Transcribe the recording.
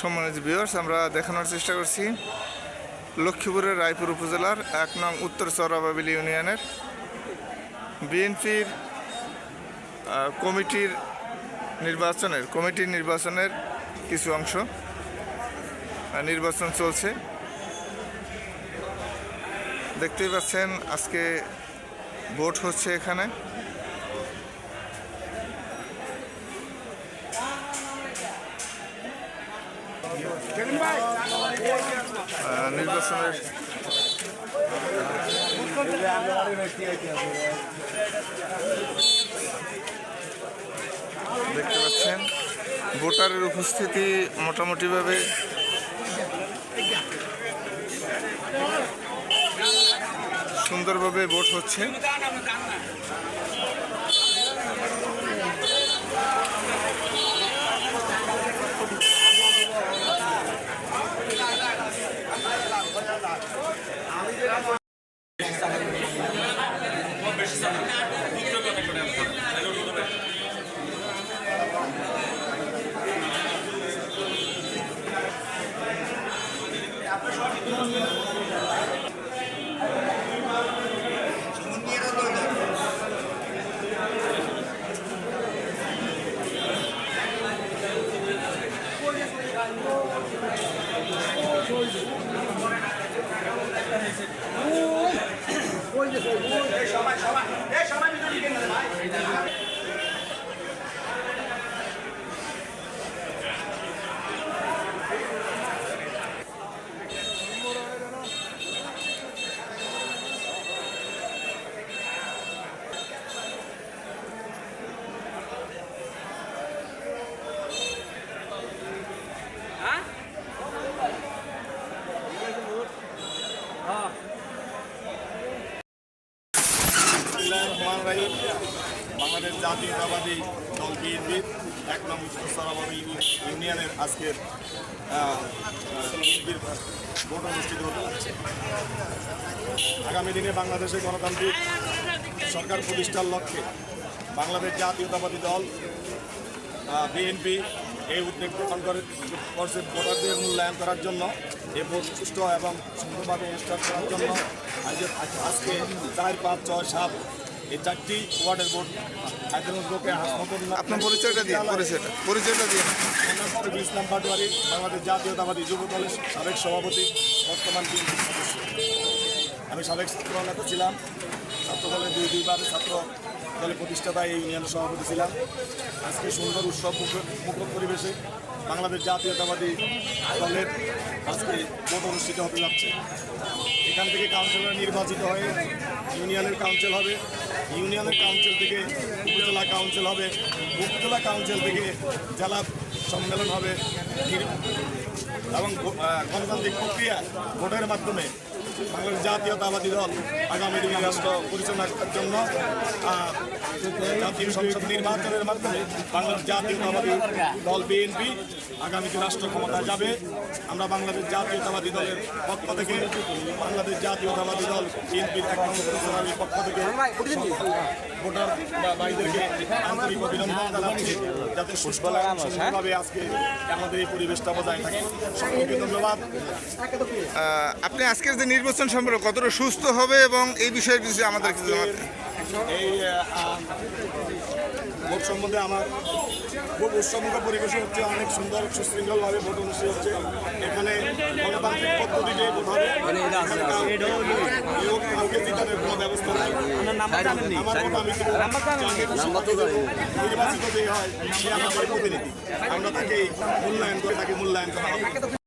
সম্মানিত ভিউয়ার্স আমরা দেখানোর চেষ্টা করছি লক্ষ্মীপুরের রায়পুর উপজেলার এক নং উত্তর চরাবাবিল ইউনিয়নের বিএনপির কমিটির নির্বাচনের কমিটির নির্বাচনের কিছু অংশ নির্বাচন চলছে। দেখতেই পাচ্ছেন আজকে ভোট হচ্ছে এখানে। নির্বাচনের দেখতে পাচ্ছেন ভোটারের উপস্থিতি মোটামুটিভাবে সুন্দরভাবে ভোট হচ্ছে। সবাই সবাই সবাই রহমান রাহিম। বাংলাদেশ জাতীয়তাবাদী দল বিএনপির এক নম্বর সরাবাদী ইউনিয়নের আজকের বিএনপির ভোট অনুষ্ঠিত হতে আগামী দিনে বাংলাদেশের গণতান্ত্রিক সরকার প্রতিষ্ঠার লক্ষ্যে বাংলাদেশ জাতীয়তাবাদী দল বিএনপি এই উদ্যোগ গ্রহণ করে ভোটারদের মূল্যায়ন করার জন্য। সুষ্ঠু এবং সুন্দরভাবে অনুষ্ঠান করার জন্য আজ আজকে চার পাঁচ ছয় সাত এই চারটি ওয়ার্ডের বোর্ড আইদুলকে আপনার পরিচয়টা দিন পরিচয়টা পরিচয়টা দিন ইসলাম পাটোয়ারি বাংলাদেশ জাতীয়তাবাদী যুব দলের সাবেক সভাপতি বর্তমান বিএনপি সদস্য। আমি সাবেক ছাত্র নেতা ছিলাম। ছাত্র দলের দুই দুইবার ছাত্র দলের প্রতিষ্ঠাতা এই ইউনিয়নের সভাপতি ছিলাম। আজকে সুন্দর উৎসব মুখর পরিবেশে বাংলাদেশ জাতীয়তাবাদী দলের আজকে ভোট অনুষ্ঠিত হতে যাচ্ছে। এখান থেকে কাউন্সিলর নির্বাচিত হয়ে ইউনিয়নের কাউন্সিল হবে। ইউনিয়নের কাউন্সিল থেকে উপজেলা কাউন্সিল হবে। উপজেলা কাউন্সিল থেকে জেলা সম্মেলন হবে। এবং গণতান্ত্রিক প্রক্রিয়া ভোটের মাধ্যমে বাংলাদেশ জাতীয়তাবাদী দল আগামী দিনে রাষ্ট্র পরিচালনার জন্য জাতীয় সংসদ নির্বাচনের মাধ্যমে বাংলাদেশ জাতীয়তাবাদী দল বিএনপি আগামীতে রাষ্ট্র ক্ষমতায় যাবে। আমরা বাংলাদেশ জাতীয়তাবাদী দলের পক্ষ থেকে, বাংলাদেশ জাতীয়তাবাদী দল বিএনপির এক নম্বর পক্ষ থেকে ভোটার বা ভাইদেরকে আন্তরিক অভিনন্দন জানাচ্ছি। যাতে সুস্থ এবং আজকে আমাদের এই পরিবেশটা বজায় থাকে। সকলকে ধন্যবাদ। আপনি আজকের যে নির্বাচন সম্পর্কে কতটা সুস্থ হবে এবং এই বিষয়ে কিছু আমাদের কিছু এই ভোট সম্বন্ধে আমার খুব উৎসবমুখ পরিবেশ হচ্ছে অনেক সুন্দর সুশৃঙ্খলভাবে ভোট অনুষ্ঠিত হচ্ছে। এখানে গণতান্ত্রিক পদ্ধতিতে ভোট হবে কেউ কাউকে জিতানোর কোনো ব্যবস্থা নাই। আমার ভোট আমি। নির্বাচিত যে হয় সে আমাদের প্রতিনিধি। আমরা তাকে মূল্যায়ন করে তাকে মূল্যায়ন করা হবে।